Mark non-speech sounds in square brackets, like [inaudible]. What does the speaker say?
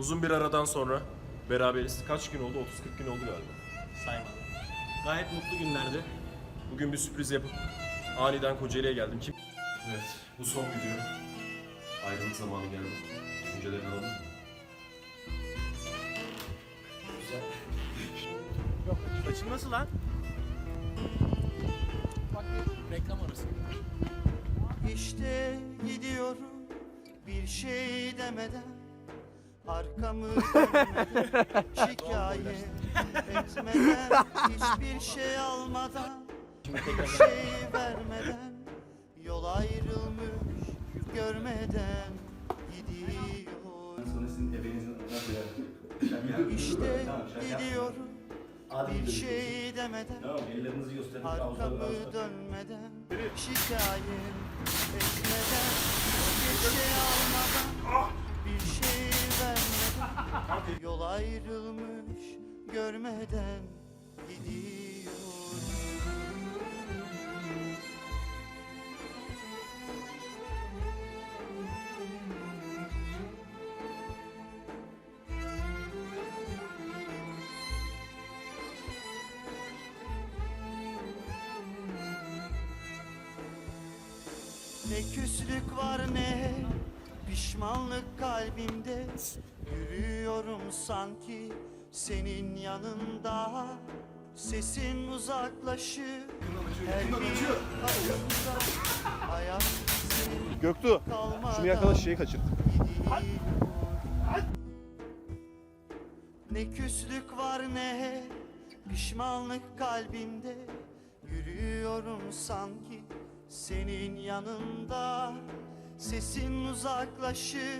Uzun bir aradan sonra beraberiz. Kaç gün oldu? 30-40 gün oldu galiba. Saymadım. Gayet mutlu günlerdi. Bugün bir sürpriz yapıp aniden Kocaeli'ye geldim. Kim? Evet, bu son video. Ayrılık zamanı geldi. Düşüncelerini alalım. mı? Açılması lan. Bak reklam arası. İşte gidiyorum bir şey demeden Arkamı [laughs] şikayet etmeden Hiçbir şey almadan bir şey vermeden Yol ayrılmış görmeden gidiyor? İşte gidiyorum bir şey demeden. Arkamı dönmeden Şikayet etmeden Bir şey almadan ayrılmış görmeden Gidiyor Ne küslük var ne pişmanlık kalbimde Yürüyorum sanki senin yanında. Sesin uzaklaşır Her bir adımda Hayat senin Göktuğ kalmadan şunu yakala şişeyi kaçır. gidiyor. Ne küslük var ne pişmanlık kalbimde. Yürüyorum sanki senin yanında Sesin uzaklaşır